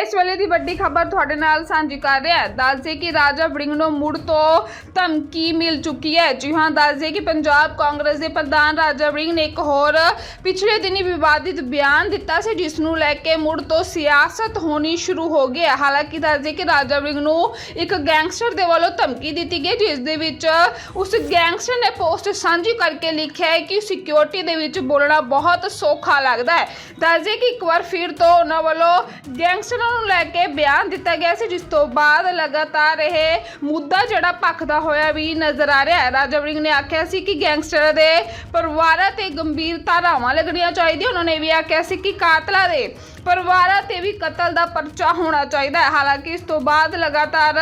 ਇਸ ਵੇਲੇ ਦੀ ਵੱਡੀ ਖਬਰ ਤੁਹਾਡੇ ਨਾਲ ਸਾਂਝੀ ਕਰ ਰਿਹਾ ਹੈ। ਦੱਸਦੇ ਕਿ ਰਾਜਾ ਵੜਿੰਗ ਨੂੰ ਮੁੜ ਤੋਂ ਧਮਕੀ ਮਿਲ ਚੁੱਕੀ ਹੈ। ਜੀ ਹਾਂ ਦੱਸਦੇ ਕਿ ਪੰਜਾਬ ਕਾਂਗਰਸ ਦੇ ਪ੍ਰਧਾਨ ਰਾਜਾ ਵੜਿੰਗ ਨੇ ਇੱਕ ਹੋਰ ਪਿਛਲੇ ਦਿਨੀ ਵਿਵਾਦਿਤ ਬਿਆਨ ਦਿੱਤਾ ਸੀ, ਜਿਸ ਨੂੰ ਲੈ ਕੇ ਮੁੜ ਤੋਂ ਸਿਆਸਤ ਹੋਣੀ ਸ਼ੁਰੂ ਹੋ ਗਈ ਹੈ। ਹਾਲਾਂਕਿ ਦੱਸਦੇ ਕਿ ਰਾਜਾ ਵੜਿੰਗ ਨੂੰ ਇੱਕ ਗੈਂਗਸਟਰ ਦੇ ਵੱਲੋਂ ਧਮਕੀ ਦਿੱਤੀ ਗਈ, ਜਿਸ ਦੇ ਵਿੱਚ ਉਸ ਗੈਂਗਸਟਰ ਨੇ ਪੋਸਟ ਸਾਂਝੀ ਕਰਕੇ ਲਿਖਿਆ ਹੈ ਕਿ ਸਿਕਿਉਰਿਟੀ ਦੇ ਵਿੱਚ ਬੋਲਣਾ ਬਹੁਤ ਸੌਖਾ ਲੱਗਦਾ ਹੈ। ਦੱਸਦੇ ਕਿ ਇੱਕ ਵਾਰ ਫਿਰ ਤੋਂ ਉਹਨਾਂ ਵੱਲੋਂ ਗੈਂਗਸਟਰ ਨੂੰ ਲੈ ਕੇ ਬਿਆਨ ਦਿੱਤਾ ਗਿਆ ਸੀ, ਜਿਸ ਤੋਂ ਬਾਅਦ ਲਗਾਤਾਰ ਇਹ ਮੁੱਦਾ ਜਿਹੜਾ ਭਖਦਾ ਹੋਇਆ ਵੀ ਨਜ਼ਰ ਆ ਰਿਹਾ ਹੈ। ਰਾਜਾ ਵੜਿੰਗ ਨੇ ਆਖਿਆ ਸੀ ਕਿ ਗੈਂਗਸਟਰਾਂ ਦੇ ਪਰਿਵਾਰਾਂ ਤੇ ਗੰਭੀਰ ਧਾਰਾਵਾਂ ਲੱਗਣੀਆਂ ਚਾਹੀਦੀਆਂ। ਉਹਨਾਂ ਨੇ ਵੀ ਆਖਿਆ ਸੀ ਕਿ ਕਾਤਲਾਂ ਦੇ ਪਰਿਵਾਰਾਂ ਤੇ ਵੀ ਕਤਲ ਦਾ ਪਰਚਾ ਹੋਣਾ ਚਾਹੀਦਾ ਹੈ। ਹਾਲਾਂਕਿ ਇਸ ਤੋਂ ਬਾਅਦ ਲਗਾਤਾਰ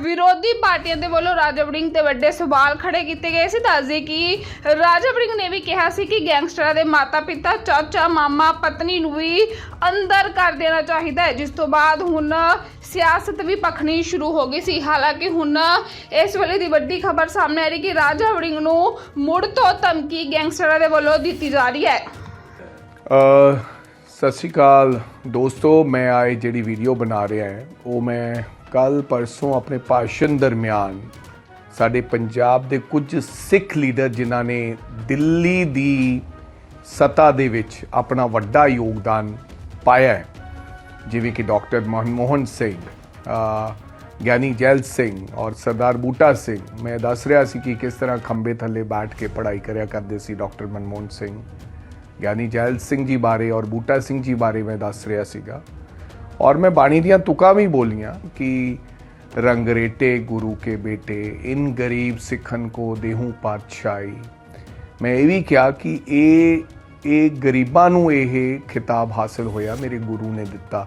ਵਿਰੋਧੀ ਪਾਰਟੀਆਂ ਦੇ ਵੱਲੋਂ ਰਾਜਾ ਵੜਿੰਗ ਤੇ ਵੱਡੇ ਸਵਾਲ ਖੜੇ ਕੀਤੇ ਗਏ ਸੀ। ਦੱਸਦੇ ਕਿ ਰਾਜਾ ਵੜਿੰਗ ਨੇ ਵੀ ਕਿਹਾ ਸੀ ਕਿ ਗੈਂਗਸਟਰਾਂ ਦੇ ਮਾਤਾ-ਪਿਤਾ ਚਾਚਾ ਮਾਮਾ ਪਤਨੀ ਨੂੰ ਵੀ ਅੰਦਰ ਕਰ ਦੇਣਾ ਚਾਹੀਦਾ ਹੈ। ਜਿਸ ਤੋਂ ਬਾਅਦ ਹੁਣ ਸਿਆਸਤ ਵੀ ਪਖਣੀ ਸ਼ੁਰੂ ਹੋ ਗਈ ਸੀ। ਹਾਲਾਂਕਿ ਹੁਣ ਇਸ ਵੇਲੇ ਦੀ ਵੱਡੀ ਖਬਰ ਸਾਹਮਣੇ ਆ ਰਹੀ ਕਿ ਰਾਜਾ ਵੜਿੰਗ ਨੂੰ ਮੁੜ ਤੋਂ ਧਮਕੀ ਗੈਂਗਸਟਰਾਂ ਦੇ ਵੱਲੋਂ ਦਿੱਤੀ ਜਾ ਰਹੀ ਹੈ। ਅ, ਸਤਿ ਸ਼੍ਰੀ ਅਕਾਲ ਦੋਸਤੋ, ਮੈਂ ਆਏ ਜਿਹੜੀ ਵੀਡੀਓ ਬਣਾ ਰਿਹਾ ਹੈ, ਉਹ ਮੈਂ ਕੱਲ ਪਰਸੋਂ ਆਪਣੇ ਭਾਸ਼ਣ ਦਰਮਿਆਨ ਸਾਡੇ ਪੰਜਾਬ ਦੇ ਕੁਝ ਸਿੱਖ ਲੀਡਰ ਜਿਨ੍ਹਾਂ ਨੇ ਦਿੱਲੀ ਦੀ ਸਤਾ ਦੇ ਵਿੱਚ ਆਪਣਾ ਵੱਡਾ ਯੋਗਦਾਨ ਪਾਇਆ ਹੈ, ਜਿਵੇਂ ਕਿ ਡਾਕਟਰ ਮਨਮੋਹਨ ਸਿੰਘ ਗਿਆਨੀ ਜੈਲ ਸਿੰਘ ਔਰ ਸਰਦਾਰ ਬੂਟਾ ਸਿੰਘ। ਮੈਂ ਦੱਸ ਰਿਹਾ ਸੀ ਕਿ ਕਿਸ ਤਰ੍ਹਾਂ ਖੰਬੇ ਥੱਲੇ ਬੈਠ ਕੇ ਪੜ੍ਹਾਈ ਕਰਿਆ ਕਰਦੇ ਸੀ ਡਾਕਟਰ ਮਨਮੋਹਨ ਸਿੰਘ। ਗਿਆਨੀ ਜੈਲ ਸਿੰਘ ਜੀ ਬਾਰੇ ਔਰ ਬੂਟਾ ਸਿੰਘ ਜੀ ਬਾਰੇ ਮੈਂ ਦੱਸ ਰਿਹਾ ਸੀਗਾ। ਔਰ ਮੈਂ ਬਾਣੀ ਦੀਆਂ ਤੁਕਾਂ ਵੀ ਬੋਲੀਆਂ ਕਿ ਰੰਗਰੇਟੇ ਗੁਰੂ ਕੇ ਬੇਟੇ, ਇਨ ਗਰੀਬ ਸਿੱਖਨ ਕੋ ਦੇਹੂ ਪਾਤਸ਼ਾਹੀ। ਮੈਂ ਇਹ ਵੀ ਕਿਹਾ ਕਿ ਇਹ ਇਹ ਗਰੀਬਾਂ ਨੂੰ ਇਹ ਖਿਤਾਬ ਹਾਸਲ ਹੋਇਆ, ਮੇਰੇ ਗੁਰੂ ਨੇ ਦਿੱਤਾ।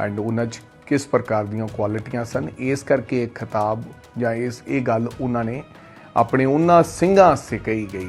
ਐਂਡ ਉਹਨਾਂ 'ਚ ਕਿਸ ਪ੍ਰਕਾਰ ਦੀਆਂ ਕੁਆਲਿਟੀਆਂ ਸਨ? ਇਸ ਕਰਕੇ ਇਹ ਖਿਤਾਬ ਜਾਂ ਇਸ, ਇਹ ਗੱਲ ਉਹਨਾਂ ਨੇ ਆਪਣੇ ਉਹਨਾਂ ਸਿੰਘਾਂ ਵਾਸਤੇ ਕਹੀ ਗਈ।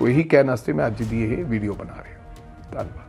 ਉਹੀ ਕਹਿਣ ਵਾਸਤੇ ਮੈਂ ਅੱਜ ਦੀ ਇਹ ਵੀਡੀਓ ਬਣਾ ਰਿਹਾ ਧੰਨਵਾਦ।